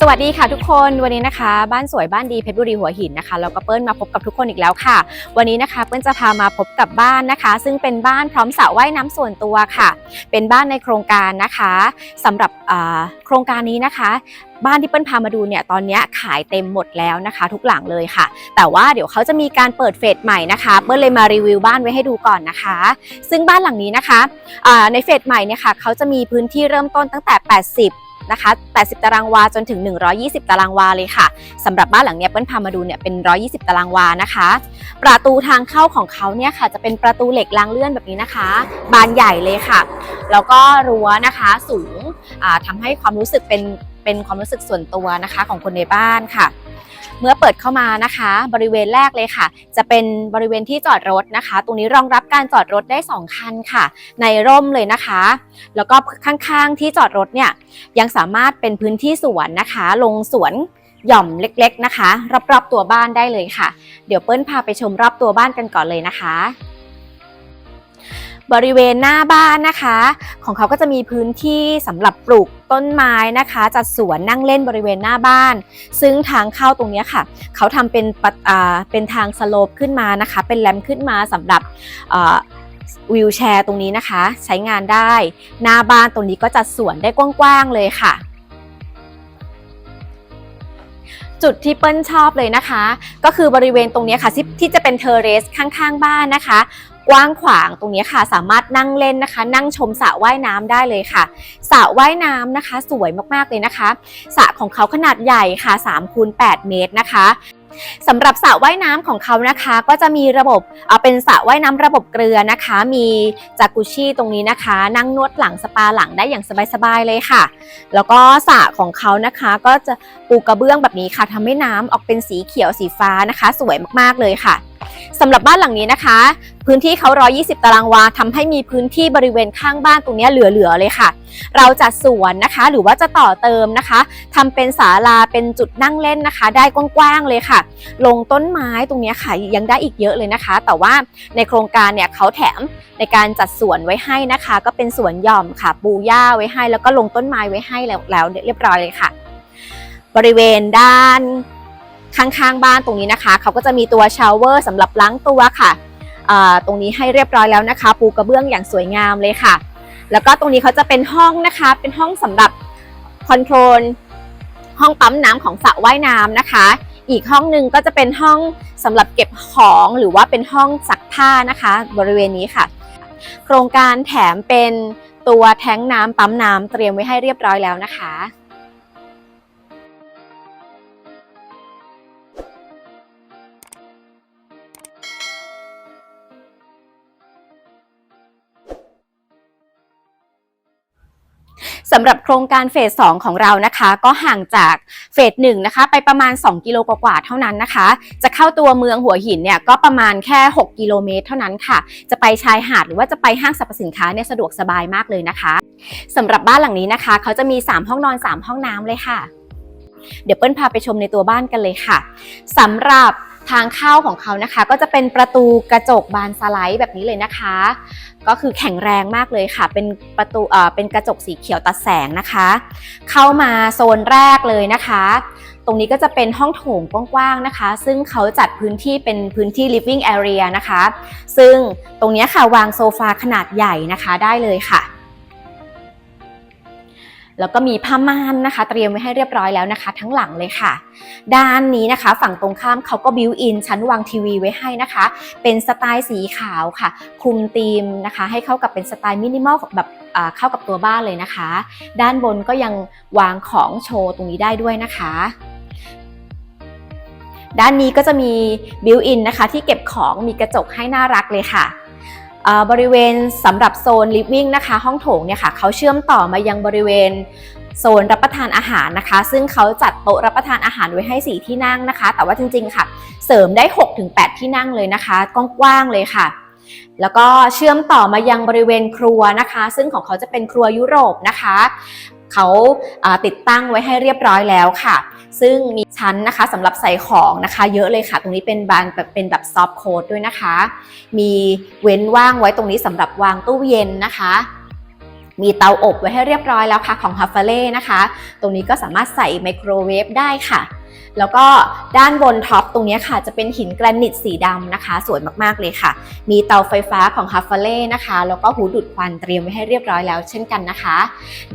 สวัสดีค่ะทุกคนวันนี้นะคะ บ้านสวยบ้านดีเพชรบุรีหัวหินนะคะแล้วก็เปิ้ลมาพบกับทุกคนอีกแล้วค่ะ วันนี้นะคะเปิ้ลจะพามาพบกับบ้านนะคะ ซึ่งเป็นบ้านพร้อมสระว่ายน้ำส่วนตัวค่ะ เป็นบ้านในโครงการนะคะสำหรับโครงการนี้นะคะบ้านที่เปิ้ลพามาดูเนี่ยตอนนี้ขายเต็มหมดแล้วนะคะ ทุกหลังเลยค่ะ แต่ว่าเดี๋ยวเขาจะมีการเปิดเฟสใหม่นะคะเปิ้ลเลยมารีวิวบ้านไว้ให้ดูก่อนนะคะ ซึ่งบ้านหลังนี้นะคะในเฟสใหม่เนี่ยค่ะเขาจะมีพื้นที่เริ่มต้นตั้งแต่ 80 นะคะ 80 ตารางวาจนถึง 120 ตารางวาเลยค่ะสำหรับบ้านหลังเนี้ยเปิ้ลพามาดูเนี่ยเป็น 120 ตารางวานะคะ ประตูทางเข้าของเขาเนี่ยค่ะ จะเป็นประตูเหล็กรางเลื่อนแบบนี้นะคะ บานใหญ่เลยค่ะ แล้วก็รั้วนะคะสูงทำทำให้ความรู้สึกเป็น เป็นความรู้สึกส่วนตัวนะคะของคนในบ้านค่ะ เมื่อเปิดเข้ามานะคะ บริเวณแรกเลยค่ะ จะเป็นบริเวณที่จอดรถนะคะ ตรงนี้รองรับการจอดรถได้ 2 คันค่ะ ในร่มเลยนะคะ แล้วก็ข้างๆที่จอดรถเนี่ยยังสามารถเป็นพื้นที่สวนนะคะ ลงสวนหย่อมเล็ก ๆนะคะ รอบๆตัวบ้านได้เลยค่ะ เดี๋ยวเปิ้ลพาไปชมรอบตัวบ้านกันก่อนเลยนะคะ บริเวณหน้าบ้านนะคะ ของเขาก็จะมีพื้นที่สำหรับปลูกต้นไม้นะคะ จัดสวนนั่งเล่นบริเวณหน้าบ้าน ซึ่งทางเข้าตรงนี้ค่ะ เขาทำเป็นปเป็นทางสโลปขึ้นมานะคะ เป็นแรมขึ้นมาสำหรับวิวแชร์ตรงนี้นะคะ ใช้งานได้ หน้าบ้านตรงนี้ก็จัดสวนได้กว้างๆเลยค่ะจุดที่เปิ้ลชอบเลยนะคะ ก็คือบริเวณตรงนี้ค่ะที่ที่จะเป็นเทอร์เรสข้างๆ บ้านนะคะ กว้างขวางตรงนี้ค่ะ สามารถนั่งเล่นนะคะ นั่งชมสระว่ายน้ำได้เลยค่ะสระว่ายน้ำนะคะ สวยมากๆเลยนะคะสระของเขาขนาดใหญ่ค่ะ3คูณ8เมตรนะคะสำหรับสระว่ายน้ำของเขานะคะ ก็จะมีระบบเอาเป็นสระว่ายน้ำระบบเกลือนะคะ มีจากุชี่ตรงนี้นะคะ นั่งนวดหลังสปาหลังได้อย่างสบายๆเลยค่ะ แล้วก็สระของเขานะคะก็จะปูกระเบื้องแบบนี้ค่ะทำให้น้ำออกเป็นสีเขียวสีฟ้านะคะ สวยมากๆเลยค่ะสำหรับบ้านหลังนี้นะคะ พื้นที่เขา 120 ตารางวาทำให้มีพื้นที่บริเวณข้างบ้านตรงนี้เหลือๆเลยค่ะ เราจัดสวนนะคะ หรือว่าจะต่อเติมนะคะทำเป็นศาลาเป็นจุดนั่งเล่นนะคะ ได้กว้างๆเลยค่ะ ลงต้นไม้ตรงนี้ค่ะยังได้อีกเยอะเลยนะคะ แต่ว่าในโครงการเนี่ยเขาแถมในการจัดสวนไว้ให้นะคะ ก็เป็นสวนหย่อมค่ะ ปูหญ้าไว้ให้ แล้วก็ลงต้นไม้ไว้ให้แล้วเรียบร้อยเลยค่ะ บริเวณด้าน ข้างๆบ้านตรงนี้นะคะ เขาก็จะมีตัวชาวเวอร์สำหรับล้างตัวค่ะตรงนี้ให้เรียบร้อยแล้วนะคะ ปูกระเบื้องอย่างสวยงามเลยค่ะ แล้วก็ตรงนี้เขาจะเป็นห้องนะคะ เป็นห้องสำหรับคอนโทรลห้องปั๊มน้ำของสระว่ายน้ำนะคะ อีกห้องหนึ่งก็จะเป็นห้องสำหรับเก็บของหรือว่าเป็นห้องซักผ้านะคะ บริเวณนี้ค่ะ โครงการแถมเป็นตัวแท้งน้ำปั๊มน้ำเตรียมไว้ให้เรียบร้อยแล้วนะคะ สำหรับโครงการเฟส2ของเรานะคะ ก็ห่างจากเฟส1นะคะ ไปประมาณ 2 กิโลกว่าๆเท่านั้นนะคะ จะเข้าตัวเมืองหัวหินเนี่ยก็ประมาณแค่ 6 กิโลเมตรเท่านั้นค่ะ จะไปชายหาดหรือว่าจะไปห้างสรรพสินค้าเนี่ยสะดวกสบายมากเลยนะคะสำหรับบ้านหลังนี้นะคะ เขาจะมี 3 ห้องนอน 3 ห้องน้ำเลยค่ะ เดี๋ยวเปิ้ลพาไปชมในตัวบ้านกันเลยค่ะสำหรับ ทางเข้าของเขานะคะ ก็จะเป็นประตูกระจกบานสไลด์แบบนี้เลยนะคะ ก็คือแข็งแรงมากเลยค่ะ เป็นประตูเอ่อเป็นกระจกสีเขียวตัดแสงนะคะ เข้ามาโซนแรกเลยนะคะ ตรงนี้ก็จะเป็นห้องโถงกว้างๆนะคะ ซึ่งเขาจัดพื้นที่เป็นพื้นที่ living area นะคะ ซึ่งตรงนี้ค่ะวางโซฟาขนาดใหญ่นะคะได้เลยค่ะ แล้วก็มีผ้าม่านนะคะ เตรียมไว้ให้เรียบร้อยแล้วนะคะ ทั้งหลังเลยค่ะ ด้านนี้นะคะ ฝั่งตรงข้ามเขาก็บิวอินชั้นวางทีวีไว้ให้นะคะ เป็นสไตล์สีขาวค่ะ คุมธีมนะคะ ให้เข้ากับเป็นสไตล์มินิมอลแบบเข้ากับตัวบ้านเลยนะคะ ด้านบนก็ยังวางของโชว์ตรงนี้ได้ด้วยนะคะด้านนี้ก็จะมีบิวอินนะคะที่เก็บของมีกระจกให้น่ารักเลยค่ะ บริเวณสำหรับโซนลิฟวิ่งนะคะ ห้องโถงเนี่ยค่ะเขาเชื่อมต่อมายังบริเวณโซนรับประทานอาหารนะคะ ซึ่งเขาจัดโต๊ะรับประทานอาหารไว้ให้ 4 ที่นั่งนะคะ แต่ว่าจริง ๆ ค่ะ เสริมได้ 6-8 ที่นั่งเลยนะคะกว้างๆเลยค่ะ แล้วก็เชื่อมต่อมายังบริเวณครัวนะคะ ซึ่งของเขาจะเป็นครัวยุโรปนะคะ เขาาติดตั้งไว้ให้เรียบร้อยแล้วค่ะ ซึ่งมีชั้นนะคะสำหรับใส่ของนะคะ เยอะเลยค่ะ ตรงนี้เป็นบานแบบเป็นแบบซอฟต์โค้ดด้วยนะคะ มีเว้นว่างไว้ตรงนี้สำหรับวางตู้เย็นนะคะมีเตาอบไว้ให้เรียบร้อยแล้วค่ะของฮัฟเฟเล่นะคะ ตรงนี้ก็สามารถใส่ไมโครเวฟได้ค่ะ แล้วก็ด้านบนท็อปตรงนี้ค่ะ จะเป็นหินแกรนิตสีดำนะคะ สวยมากๆเลยค่ะ มีเตาไฟฟ้าของ h a f f a l e นะคะ แล้วก็หูดูดควันเตรียมไว้ให้เรียบร้อยแล้วเช่นกันนะคะ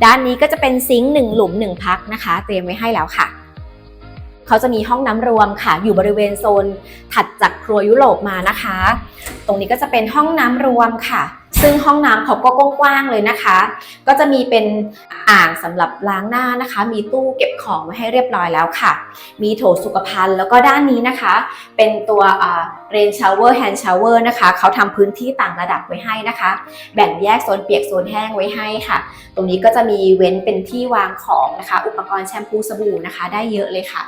ด้านนี้ก็จะเป็นซิงค์หนึ่งหลุมหนึ่งพักนะคะ เตรียมไว้ให้แล้วค่ะเขาจะมีห้องน้ำรวมค่ะ อยู่บริเวณโซนถัดจากครัวยุโรปมานะคะ ตรงนี้ก็จะเป็นห้องน้ำรวมค่ะ ซึ่งห้องน้ำเขาก็กว้างๆเลยนะคะ ก็จะมีเป็นอ่างสำหรับล้างหน้านะคะ มีตู้เก็บของไว้ให้เรียบร้อยแล้วค่ะ มีโถสุขภัณฑ์แล้วก็ด้านนี้นะคะ เป็นตัวเรนชาวเวอร์แฮนด์ชาวเวอร์นะคะ เขาทำพื้นที่ต่างระดับไว้ให้นะคะ แบ่งแยกโซนเปียกโซนแห้งไว้ให้ค่ะ ตรงนี้ก็จะมีเว้นเป็นที่วางของนะคะ อุปกรณ์แชมพูสบู่นะคะ ได้เยอะเลยค่ะ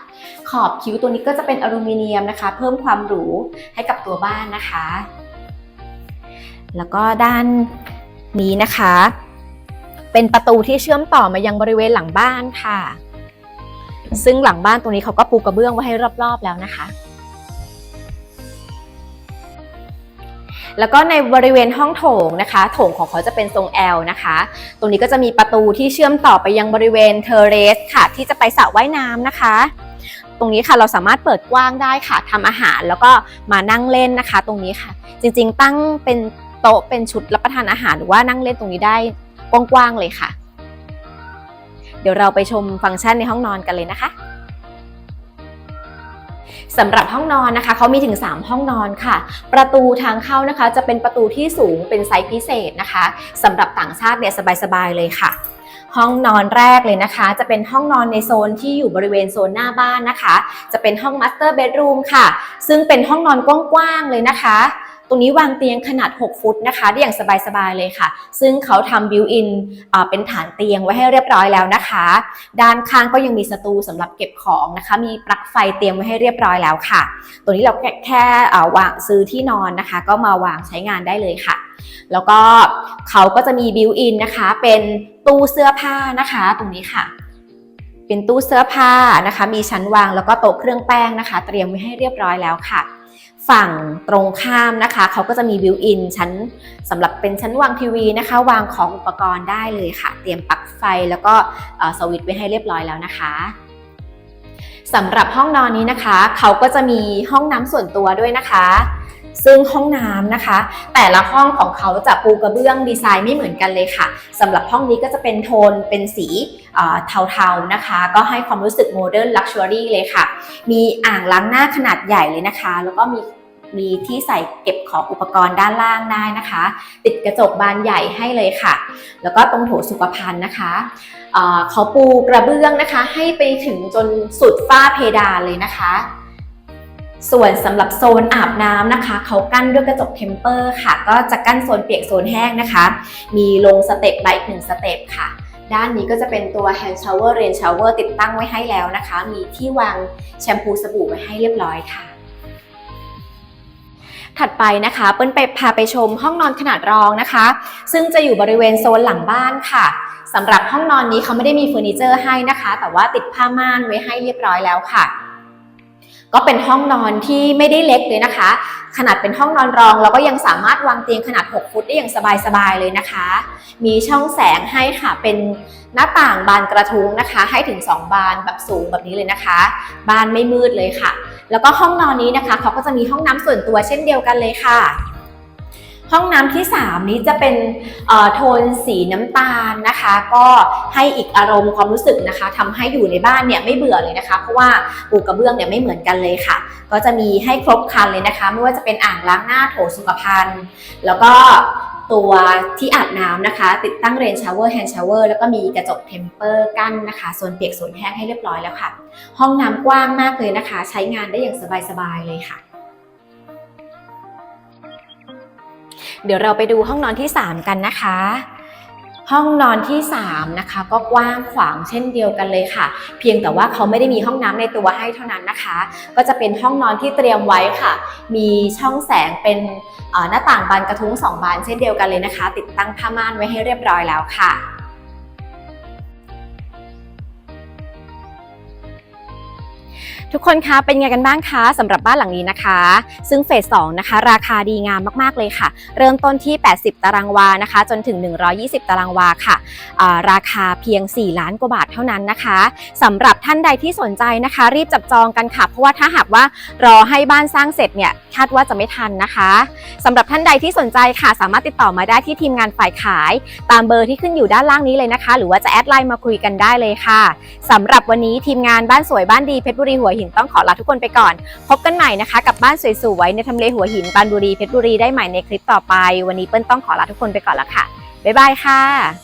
ขอบคิ้วตัวนี้ก็จะเป็นอลูมิเนียมนะคะ เพิ่มความหรูให้กับตัวบ้านนะคะ แล้วก็ด้านนี้นะคะ เป็นประตูที่เชื่อมต่อมายังบริเวณหลังบ้านค่ะ ซึ่งหลังบ้านตรงนี้เขาก็ปูกระเบื้องไว้ให้รอบๆแล้วนะคะ แล้วก็ในบริเวณห้องโถงนะคะ โถงของเขาจะเป็นทรง L นะคะ ตรงนี้ก็จะมีประตูที่เชื่อมต่อไปยังบริเวณเทอร์เรสค่ะ ที่จะไปสระว่ายน้ำนะคะตรงนี้ค่ะเราสามารถเปิดกว้างได้ค่ะทำอาหารแล้วก็มานั่งเล่นนะคะ ตรงนี้ค่ะ จริงๆ ตั้งเป็น โต๊ะเป็นชุดรับประทานอาหารหรือว่านั่งเล่นตรงนี้ได้กว้างๆเลยค่ะ เดี๋ยวเราไปชมฟังก์ชันในห้องนอนกันเลยนะคะสำหรับห้องนอนนะคะเขามีถึง 3 ห้องนอนค่ะ ประตูทางเข้านะคะ จะเป็นประตูที่สูงเป็นไซส์พิเศษนะคะสำหรับต่างชาติเนี่ยสบายๆเลยค่ะ ห้องนอนแรกเลยนะคะ จะเป็นห้องนอนในโซนที่อยู่บริเวณโซนหน้าบ้านนะคะ จะเป็นห้องมัสเตอร์เบดรูมค่ะ ซึ่งเป็นห้องนอนกว้างๆเลยนะคะ ตรงนี้วางเตียงขนาด 6 ฟุตนะคะได้อย่างสบายๆเลยค่ะ ซึ่งเขาทำบิวอินเป็นฐานเตียงไว้ให้เรียบร้อยแล้วนะคะ ด้านข้างก็ยังมีสตูสำหรับเก็บของนะคะ มีปลั๊กไฟเตรียมไว้ให้เรียบร้อยแล้วค่ะ ตัวนี้เราแค่แค่วางซื้อที่นอนนะคะ ก็มาวางใช้งานได้เลยค่ะ แล้วก็เขาก็จะมีบิวอินนะคะ เป็นตู้เสื้อผ้านะคะ ตรงนี้ค่ะ เป็นตู้เสื้อผ้านะคะ มีชั้นวางแล้วก็โต๊ะเครื่องแป้งนะคะ เตรียมไว้ให้เรียบร้อยแล้วค่ะ ฝั่งตรงข้ามนะคะ เขาก็จะมีบิวอินชั้นสำหรับเป็นชั้นวางทีวีนะคะ วางของอุปกรณ์ได้เลยค่ะ เตรียมปลั๊กไฟแล้วก็สวิตช์ไว้ให้เรียบร้อยแล้วนะคะสำหรับห้องนอนนี้นะคะ เขาก็จะมีห้องน้ำส่วนตัวด้วยนะคะ ซึ่งห้องน้ำนะคะ แต่ละห้องของเขาจะปูกระเบื้องดีไซน์ไม่เหมือนกันเลยค่ะสำหรับห้องนี้ก็จะเป็นโทนเป็นสีเทาๆนะคะ ก็ให้ความรู้สึกโมเดิร์นลักชัวรี่เลยค่ะ มีอ่างล้างหน้าขนาดใหญ่เลยนะคะ แล้วก็มีมีที่ใส่เก็บของอุปกรณ์ด้านล่างได้นะคะ ติดกระจกบานใหญ่ให้เลยค่ะ แล้วก็ตรงโถสุขภัณฑ์นะคะเขาปูกระเบื้องนะคะ ให้ไปถึงจนสุดฝ้าเพดานเลยนะคะ ส่วนสำหรับโซนอาบน้ำนะคะ เขากั้นด้วยกระจกเทมเปอร์ค่ะ ก็จะกั้นโซนเปียกโซนแห้งนะคะ มีลงสเต็ปใบหนึ่งสเต็ปค่ะ ด้านนี้ก็จะเป็นตัว hand shower rain shower ติดตั้งไว้ให้แล้วนะคะ มีที่วางแชมพูสบู่ไว้ให้เรียบร้อยค่ะถัดไปนะคะเปิ้ลไปพาไปชมห้องนอนขนาดรองนะคะ ซึ่งจะอยู่บริเวณโซนหลังบ้านค่ะสำหรับห้องนอนนี้เขาไม่ได้มีเฟอร์นิเจอร์ให้นะคะ แต่ว่าติดผ้าม่านไว้ให้เรียบร้อยแล้วค่ะ ก็เป็นห้องนอนที่ไม่ได้เล็กเลยนะคะ ขนาดเป็นห้องนอนรอง เราก็ยังสามารถวางเตียงขนาด 6 ฟุตได้อย่างสบายๆเลยนะคะ มีช่องแสงให้ค่ะเป็นหน้าต่างบานกระทุ้งนะคะ ให้ถึง 2 บานแบบสูงแบบนี้เลยนะคะ บานไม่มืดเลยค่ะ แล้วก็ห้องนอนนี้นะคะเขาก็จะมีห้องน้ำส่วนตัวเช่นเดียวกันเลยค่ะ ห้องน้ำที่ 3 นี้จะเป็นโทนสีน้ำตาลนะคะ ก็ให้อีกอารมณ์ความรู้สึกนะคะทำให้อยู่ในบ้านเนี่ยไม่เบื่อเลยนะคะ เพราะว่าปูกระเบื้องเนี่ยไม่เหมือนกันเลยค่ะ ก็จะมีให้ครบครันเลยนะคะ ไม่ว่าจะเป็นอ่างล้างหน้าโถสุขภัณฑ์ แล้วก็ตัวที่อาบน้ำนะคะ ติดตั้งเรนชาวเวอร์แฮนด์ชาวเวอร์แล้วก็มีกระจกเทมเปอร์กั้นนะคะโซนเปียกโซนแห้งให้เรียบร้อยแล้วค่ะ ห้องน้ำกว้างมากเลยนะคะ ใช้งานได้อย่างสบายๆเลยค่ะ เดี๋ยวเราไปดูห้องนอนที่ 3 กันนะคะ ห้องนอนที่ 3 นะคะ ก็กว้างขวางเช่นเดียวกันเลยค่ะ เพียงแต่ว่าเขาไม่ได้มีห้องน้ำในตัวให้เท่านั้นนะคะ ก็จะเป็นห้องนอนที่เตรียมไว้ค่ะ มีช่องแสงเป็นหน้าต่างบานกระทุ้ง2บานเช่นเดียวกันเลยนะคะ ติดตั้งผ้าม่านไว้ให้เรียบร้อยแล้วค่ะ ทุกคนคะเป็นไงกันบ้างคะสำหรับบ้านหลังนี้นะคะ ซึ่งเฟส2นะคะ ราคาดีงามมากๆเลยค่ะ เริ่มต้นที่ 80 ตารางวานะคะ จนถึง 120 ตารางวาค่ะาราคาเพียง 4 ล้านกว่าบาทเท่านั้นนะคะสำหรับท่านใดที่สนใจนะคะ รีบจับจองกันค่ะเพราะว่าถ้าหากว่ารอให้บ้านสร้างเสร็จเนี่ยคาดว่าจะไม่ทันนะคะสำหรับท่านใดที่สนใจค่ะ สามารถติดต่อมาได้ที่ทีมงานฝ่ายขาย ตามเบอร์ที่ขึ้นอยู่ด้านล่างนี้เลยนะคะ หรือว่าจะแอดไลน์มาคุยกันได้เลยค่ะสำหรับวันนี้ทีมงานบ้านสวยบ้านดีเพชรบุรีหัวหินต้องขอลาทุกคนไปก่อน พบกันใหม่นะคะกับบ้านสวยๆในทำเลหัวหินปานบุรีเพชรบุรีได้ใหม่ในคลิปต่อไป วันนี้เปิ้ลต้องขอลาทุกคนไปก่อนละค่ะบ๊ายบายค่ะ